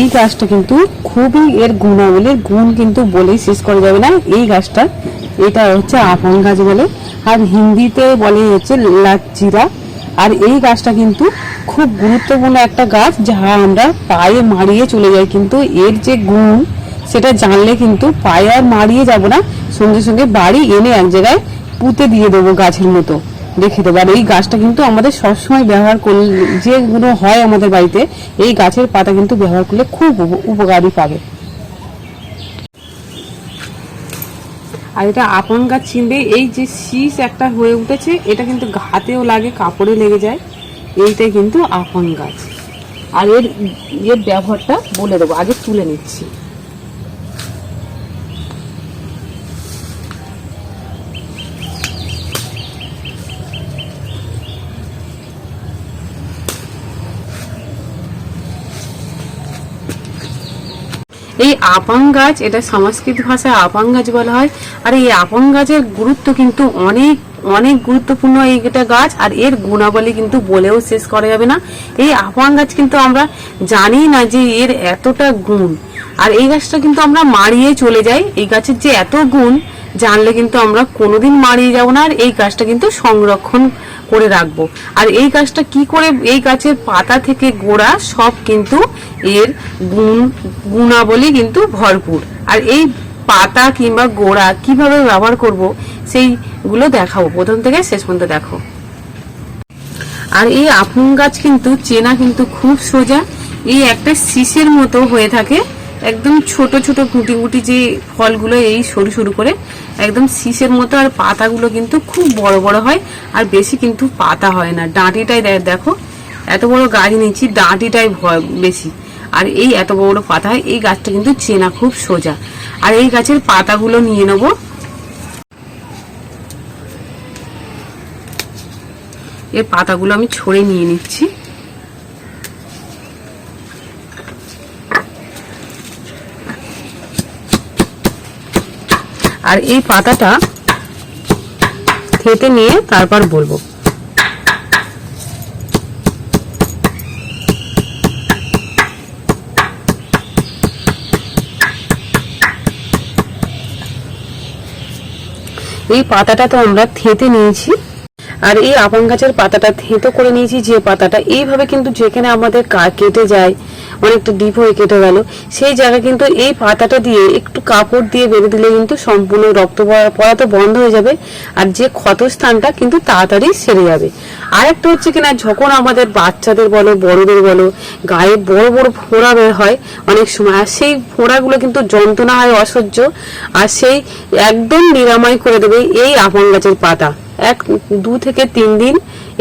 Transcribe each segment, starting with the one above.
এই গাছটা কিন্তু খুবই এর গুণাবলীর গুণ কিন্তু বলেই শেষ করা যাবে না। এই গাছটা, এটা হচ্ছে আপন গাছ বলে, আর হিন্দিতে বলে হচ্ছে লাচিরা আর এই গাছটা কিন্তু খুব গুরুত্বপূর্ণ একটা গাছ যা আমরা পায়ে মারিয়ে চলে যাই, কিন্তু এর যে গুণ, সেটা জানলে কিন্তু পায়ে আর মারিয়ে যাব না। সঙ্গে সঙ্গে বাড়ি এনে এক জায়গায় পুঁতে দিয়ে দেবো গাছের মতো। রেখে দেবো। আর এই গাছটা কিন্তু আমাদের সবসময় ব্যবহার করলে যেগুলো হয় আমাদের বাড়িতে, এই গাছের পাতা কিন্তু ব্যবহার করলে খুব উপ- উপকারী পাবে। আর এটা আপন গাছ চিনবে, এই যে শীষ একটা হয়ে উঠেছে, এটা কিন্তু হাতেও লাগে, কাপড়ে লেগে যায়, এইটাই কিন্তু আপন গাছ। আর এর এর ব্যবহারটা বলে দেবো, আগে তুলে নিচ্ছি। এই আপাং গাছ, এটা সংস্কৃত ভাষায় আপাং গাছ বলা হয়, আর এই আপাং গাছের গুরুত্ব কিন্তু অনেক অনেক গুরুত্বপূর্ণ এইটা গাছ, আর এর গুণাবলী কিন্তু বলেও শেষ করা যাবে না। এই আপাং গাছ কিন্তু আমরা জানি না যে এর এতটা গুণ। আর এই গাছটা কিন্তু আমরা মারিয়ে চলে যাই। এই গাছের যে এত গুণ জানলে কিন্তু আমরা কোনোদিন মারিয়ে যাব না, আর এই গাছটা কিন্তু সংরক্ষণ করে রাখব। আর এই গাছটা কি করে, এই গাছের পাতা থেকে গোড়া সব কিন্তু এর গুণ, গুণাবলী কিন্তু ভরপুর। আর এই পাতা কিংবা গোড়া কীভাবে ব্যবহার করব, সেইগুলো দেখাবো। প্রথম থেকে শেষ পর্যন্ত দেখো। আর এই আপন গাছ কিন্তু চেনা কিন্তু খুব সোজা। এই একটা শীষের মতো হয়ে থাকে। একদম ছোট ছোট গুটি গুটি যে ফলগুলো এই সরু সরু করে, একদম শীষের মতো আর পাতাগুলো কিন্তু খুব বড় বড় হয় আর বেশি কিন্তু পাতা হয় না। ডাঁটিটাই দেখো, এত বড় গাছ নিচ্ছি, ডাঁটিটাই ভয় বেশি। আর এই এত বড় পাতা এই গাছটা কিন্তু চেনা খুব সোজা। আর এই গাছের পাতাগুলো নিয়ে নেব। এর পাতাগুলো আমি ছড়ে নিয়ে নিচ্ছি। আর এই পাতাটা খেতে নিয়ে তারপর বলব। এই পাতাটা তো আমরা থেতে নিয়েছি। আর এই আপন গাছের পাতাটা থেঁতো করে নিয়েছি, যে পাতাটা এইভাবে কিন্তু যেখানে আমাদের কেটে যায়, অনেকটা ডিপ হয়ে কেটে গেল, সেই জায়গায় কিন্তু এই পাতাটা দিয়ে একটু কাপড় দিয়ে বেঁধে দিলে কিন্তু সম্পূর্ণ রক্ত পড়া তো বন্ধ হয়ে যাবে, আর যে ক্ষত স্থানটা কিন্তু তাড়াতাড়ি সেরে যাবে। আর একটা হচ্ছে কিনা, যখন আমাদের বাচ্চাদের বলো, বড়দের বলো, গায়ে বড় বড় ফোড়া বের হয় অনেক সময়, আর সেই ফোড়াগুলো কিন্তু যন্ত্রণা হয় অসহ্য, আর সেই একদম নিরাময় করে দেবে এই আপন গাছের পাতা। এক, দু থেকে তিন দিন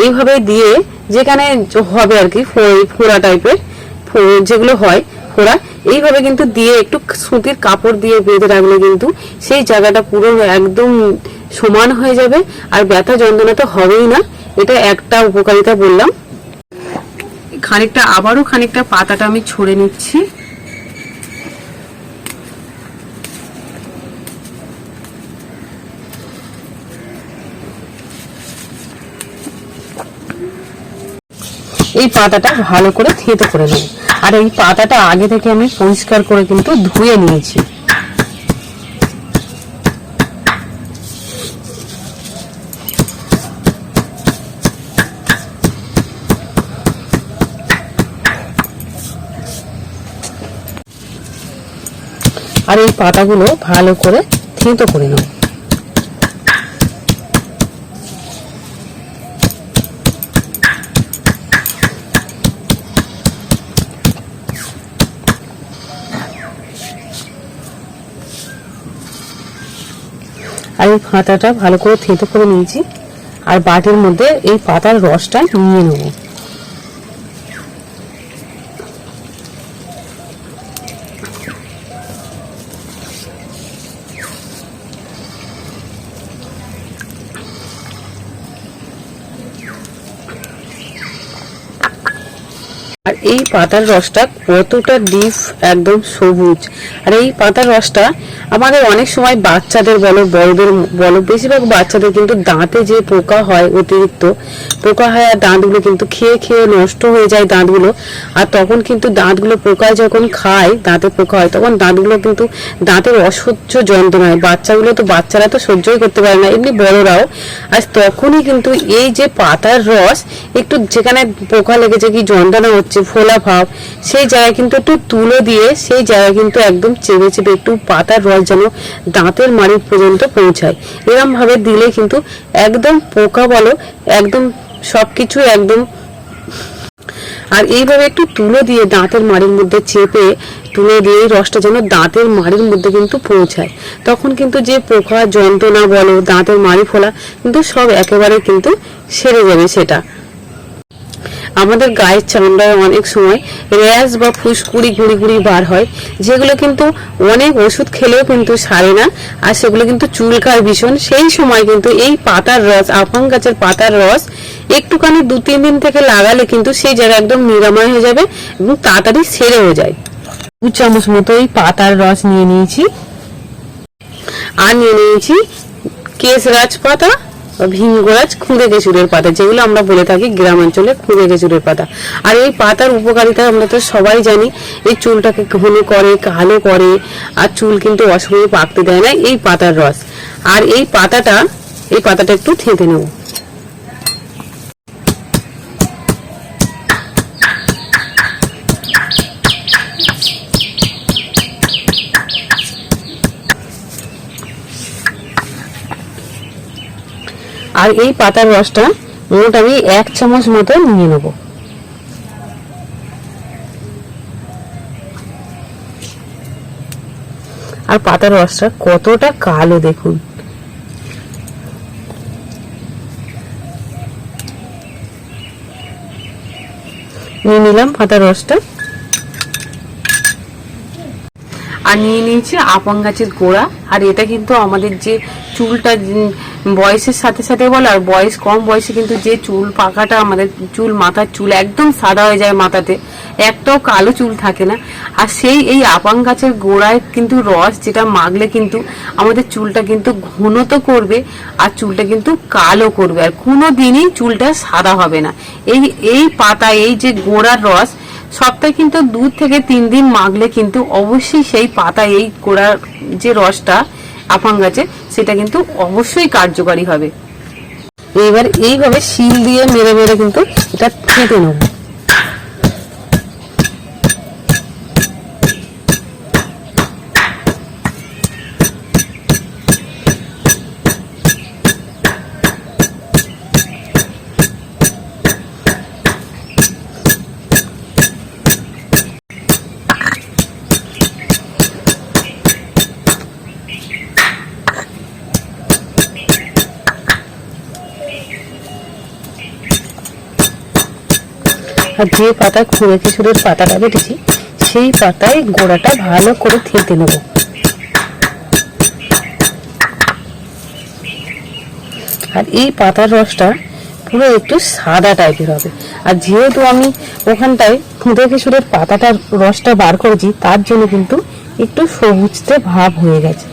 এইভাবে দিয়ে যেখানে হবে আর কি, ফোড়া টাইপের যেগুলো হয়, ফোড়া, এইভাবে কিন্তু দিয়ে একটু সুতির কাপড় দিয়ে বেঁধে রাখলে কিন্তু সেই জায়গাটা পুরো একদম সমান হয়ে যাবে আর ব্যথা যন্ত্রণা তো হবেই না। এটা একটা উপকারিতা বললাম। খানিকটা, আবারও খানিকটা পাতাটা আমি ছড়ে নিচ্ছি। এই পাতাটা ভালো করে থেতো করে নেব। আর এই পাতাটা আগে থেকে আমি পরিষ্কার করে কিন্তু ধুয়ে নিয়েছি। আর এই পাতাগুলো ভালো করে থেতো করে নেব। এই পাতাটা ভালো করে থেঁতো করে নিয়েছি। আর বাটির মধ্যে এই পাতার রসটা নিয়ে নেব আর এই পাতার রসটা কতটা ডিপ একদম সবুজ। আর এই পাতার রসটা আমাদের অনেক সময় বাচ্চাদের বলো, বড়দের বলো, বেশিরভাগ বাচ্চাদের কিন্তু দাঁতে যে পোকা হয় অতিরিক্ত, পোকা হয় আর দাঁতগুলো কিন্তু খেয়ে খেয়ে নষ্ট হয়ে যায় দাঁতগুলো। আর তখন কিন্তু দাঁতগুলো পোকায় যখন খায়, দাঁতে পোকা হয়, তখন দাঁতগুলো কিন্তু দাঁতের অসহ্য যন্ত্রণা হয় বাচ্চাগুলো তো বাচ্চারা তো সহ্যই করতে পারে না। এমনি বড়রাও। আর তখনই কিন্তু এই যে পাতার রস, একটু যেখানে পোকা লেগেছে, কি যন্ত্রণা হচ্ছে, ফোলা ভাব, সেই জায়গায় কিন্তু একটু তুলো দিয়ে, সেই জায়গায় কিন্তু একদম চেপে চেপে একটু পাতার রস যেন দাঁতের মাড়ি পর্যন্ত পৌঁছায়। এরম ভাবে দিলে কিন্তু একদম পোকা বলো, একদম সবকিছু একদম আর এইভাবে একটু তুলো দিয়ে দাঁতের মাড়ির মধ্যে চেপে তুলে দিয়ে রসটা যেন দাঁতের মাড়ির মধ্যে কিন্তু পৌঁছায়। তখন কিন্তু যে পোকা, যন্ত্রণা বলো, দাঁতের মাড়ি ফোলা কিন্তু সব একেবারে কিন্তু সেরে যাবে সেটা। আমাদের গায়ের চামড়ায় অনেক সময় র্যাশ বা ফুসকুড়ি গুড়ি গুড়ি বার হয়, যেগুলো কিন্তু অনেক ওষুধ খেলেও কিন্তু সারে না, আর সেগুলো কিন্তু চুলকায় ভীষণ। সেই সময় কিন্তু এই পাতার রস আফাং গাছের পাতার রস একটুখানি দু, তিন দিন থেকে লাগালে কিন্তু সেই জায়গা একদম নিরাময় হয়ে যাবে এবং তাড়াতাড়ি সেরেও যায়। দু চামচ মতো এই পাতার রস নিয়ে নিয়েছি। আর নিয়ে নিয়েছি কেশরাজ পাতা বা গোলাচ খুঁড়ে কেচুরের পাতা, যেগুলো আমরা বলে থাকি গ্রামাঞ্চলে খুঁড়ে খেজুরের পাতা। আর এই পাতার উপকারিতা আমরা তো সবাই জানি, এই চুলটাকে ঘন করে, কালো করে, আর চুল কিন্তু অসময়ে পাকতে দেয় না, এই পাতার রস। আর এই পাতাটা এই পাতাটা একটু থেঁতে নেব। আর এই পাতার রসটা মোট আমি এক চামচ মতো নিয়ে নেব। আর পাতার রসটা কতটা কালো দেখুন। নিয়ে নিলাম পাতার রসটা। আর নিয়ে নিয়েছি আপন গাছের গোড়া। আর এটা কিন্তু আমাদের যে চুলটা বয়সের সাথে সাথে বলো, আর বয়স কম বয়সে কিন্তু যে চুল পাকাটা আমাদের চুল, মাথার চুল একদম সাদা হয়ে যায় মাথাতে, একটাও কালো চুল থাকে না। আর সেই এই আপাং গাছের গোড়ায় কিন্তু রস যেটা মাগলে কিন্তু আমাদের চুলটা কিন্তু ঘন তো করবে আর চুলটা কিন্তু কালো করবে। আর কোনো দিনই চুলটা সাদা হবে না। এই এই পাতা এই যে গোড়ার রস সপ্তাহে কিন্তু দু থেকে তিন দিন মাগলে কিন্তু অবশ্যই সেই পাতা, এই কোড়ার যে রসটা আফাং গাছে, সেটা কিন্তু অবশ্যই কার্যকারী হবে। এবার এইভাবে শিল দিয়ে মেরে মেরে কিন্তু এটা খেতে নেব। আর যে পাতা খুঁড়ে কিশোরের পাতাটা বেটেছি, সেই পাতায় গোড়াটা ভালো করে থেঁতে নেব। আর এই পাতার রসটা পুরো একটু সাদা টাইপের হবে। আর যেহেতু আমি ওখানটায় খুঁড়ে কিশোরের পাতাটার রসটা বার করেছি, তার জন্য কিন্তু একটু সবুজতে ভাব হয়ে গেছে।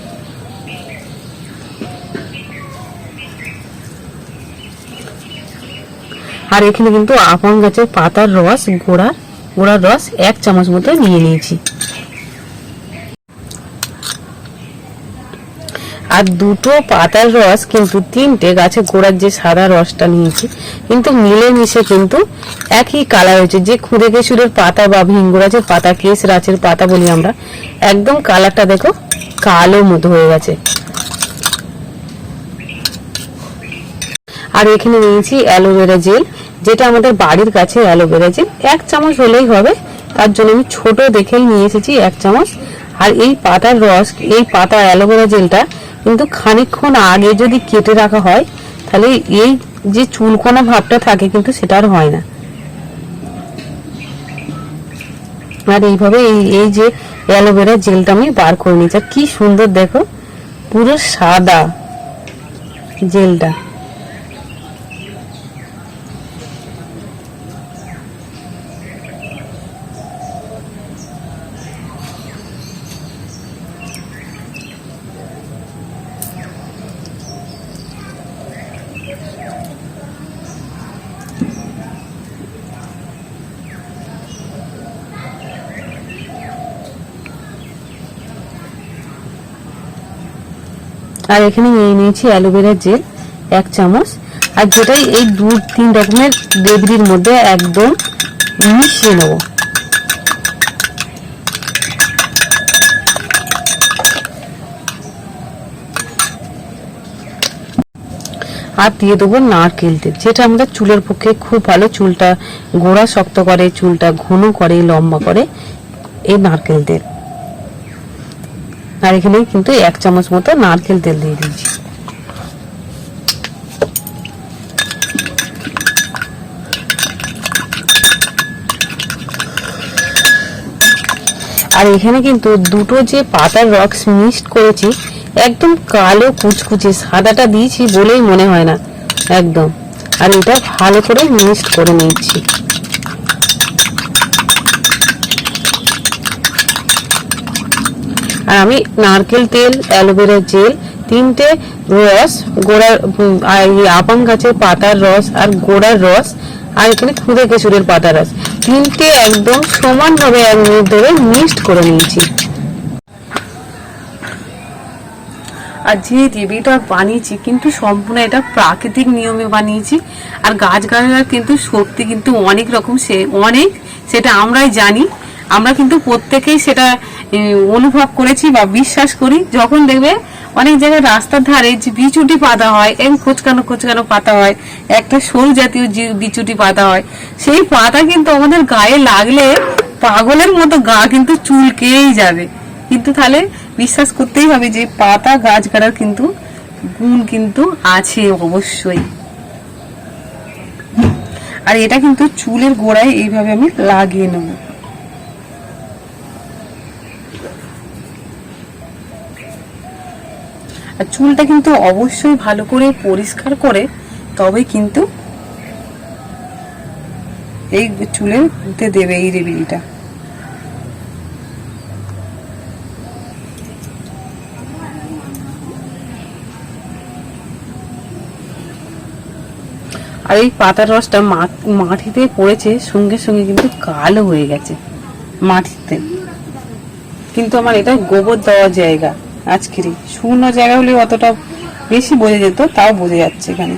আর এখানে কিন্তু আপন গাছের পাতার রস, গোড়া, গোড়ার রস এক চামচ মতো নিয়ে নিয়েছি। আর দুটো পাতার রস কিন্তু তিনটে গাছের গোড়ার যে সাদা রসটা নিয়েছি, কিন্তু মিলেমিশে কিন্তু একই কালার হয়েছে। যে খুদে কেশুরের পাতা বা ভিঙ্গরাজের পাতা কেশ রাচের পাতা বলি আমরা, একদম কালারটা দেখো কালো মতো হয়ে গেছে। আর এখানে নিয়েছি অ্যালোভেরা জেল, যেটা আমাদের বাড়ির কাছে অ্যালোভেরা জেল। এক চামচ হলেই হবে, তার জন্য আমি ছোট দেখেই নিয়ে এসেছি এক চামচ। আর এই পাতার রস, এই পাতা অ্যালোভেরা জেলটা কিন্তু খানিকক্ষণ আগে যদি কেটে রাখা হয়, তাহলে এই যে চুলকোনা ভাবটা থাকে কিন্তু সেটা আর হয় না। আর এইভাবে এই এই যে অ্যালোভেরা জেলটা আমি বার করে নিচ্ছি আর কি সুন্দর দেখো, পুরো সাদা জেলটা। আর এখানে নিয়ে নিয়েছি অ্যালোভেরার জেল, এক চামচ। আর যেটাই এই দু তিন রকমের রেবড়ির মধ্যে একদম মিশিয়ে নেব। আর দিয়ে দেবো নারকেল তেল, যেটা আমাদের চুলের পক্ষে খুব ভালো। চুলটা গোড়া শক্ত করে, চুলটা ঘন করে, লম্বা করে, এই নারকেল তেল। আর এখানে কিন্তু এক চামচ মতো নারকেল তেল দিয়ে দিয়েছি। আর এখানে কিন্তু দুটো যে পাতার রক্স মিক্সড করেছি, একদম কালো কুচকুচে সাদাটা দিয়েছি বলেই মনে হয় না, একদম। আর এটা ভালো করে মিক্সড করে নিচ্ছি। আর আমি নারকেল তেল অ্যালোভেরা জেল, তিনটে রস, গোড়ার আপন গাছের পাতার রস আর গোড়ার রস, আর এখানে খুদে কেশুরের পাতার রস। তিনটে একদম সমানভাবে এক মিনিট ধরে মিক্সড করে নিয়েছি। আর যে রেবিটা বানিয়েছি, কিন্তু সম্পূর্ণ এটা প্রাকৃতিক নিয়মে বানিয়েছি। আর গাছগাছার কিন্তু শক্তি কিন্তু অনেক রকম সে, অনেক, সেটা আমরাই জানি। আমরা কিন্তু প্রত্যেকেই সেটা অনুভব করেছি বা বিশ্বাস করি, যখন দেখবে অনেক জায়গায় রাস্তার ধারে যে বিচুটি পাতা হয় এবং কোচকানো কোচকানো পাতা হয়, একটা সরু জাতীয় বিচুটি পাতা হয়, সেই পাতা কিন্তু আমাদের গায়ে লাগলে পাগলের মতো গা কিন্তু চুলকেই যাবে। কিন্তু তাহলে বিশ্বাস করতেই হবে যে পাতা গাছ গাড়ার কিন্তু গুণ কিন্তু আছে অবশ্যই। আর এটা কিন্তু চুলের গোড়ায় এইভাবে আমি লাগিয়ে নেব। আর চুলটা কিন্তু অবশ্যই ভালো করে পরিষ্কার করে তবে কিন্তু এই চুলের দেবে এই রেবিলিটা। আর এই পাতার রসটা মাটিতে পড়েছে, সঙ্গে সঙ্গে কিন্তু কালো হয়ে গেছে মাটিতে। কিন্তু আমার এটা গোবর দেওয়া জায়গা। আজকেরই। শুকনো জায়গা হলে অতটা বেশি বোঝা যেত তাও বোঝা যাচ্ছে এখানে।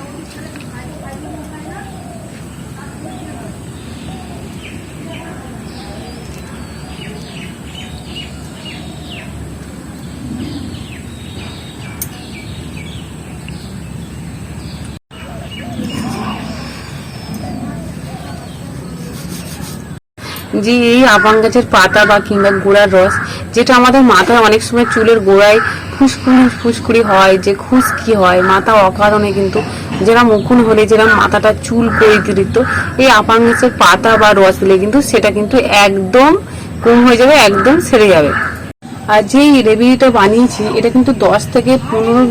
যে এই আবাং গাছের পাতা বা কিংবা গোড়ার রস, যেটা আমাদের মাথায় অনেক সময় চুলের গোড়ায় ফুসকুড়ি ফুসকুড়ি হয়, যে খুশকি হয়, মাথা অকারণে কিন্তু যেরকম উকুন হলে যেরকম মাথাটা চুল করে দিত এই আপাং গাছের পাতা বা রস দিলে কিন্তু সেটা কিন্তু একদম কম হয়ে যাবে, একদম সেরে যাবে। আর যেই রেবিটা বানিয়েছি, এটা কিন্তু দশ থেকে পনেরো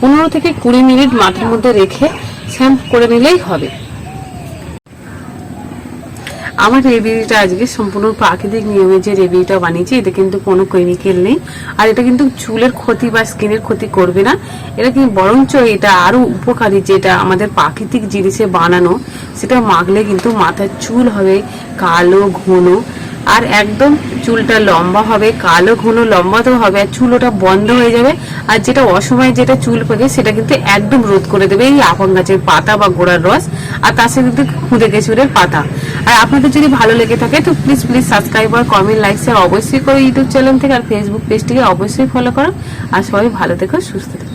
পনেরো থেকে কুড়ি মিনিট মাথার মধ্যে রেখে শ্যাম্পু করে নিলেই হবে। আমার রেভিউটা আজকে সম্পূর্ণ প্রাকৃতিক নিয়মে যে রেভিউটা বানিয়েছি, এটা কিন্তু কোনো কেমিক্যাল নেই। আর এটা কিন্তু চুলের ক্ষতি বা স্কিনের ক্ষতি করবে না। এটা কি বরঞ্চ এটা আরও উপকারী যেটা আমাদের প্রাকৃতিক জিনিসে বানানো, সেটা মাখলে কিন্তু মাথার চুল হবে কালো, ঘন। আর একদম চুলটা লম্বা হবে, কালো ঘন তো হবে, আর চুল ওটা বন্ধ হয়ে যাবে। আর যেটা অসময়ে যেটা চুল পেকে, সেটা কিন্তু একদম রোধ করে দেবে এই আপন গাছের পাতা বা গোড়ার রস, আর তার সাথে কিন্তু খুদে কেশুরের পাতা। আর আপনাদের যদি ভালো লেগে থাকে, তো প্লিজ প্লিজ সাবস্ক্রাইব আর কমেন্ট লাইক শেয়ার অবশ্যই করো ইউটিউব চ্যানেল থেকে আর ফেসবুক পেজটিকে অবশ্যই ফলো করো আর সবাই ভালো থেকো, সুস্থ থেকো।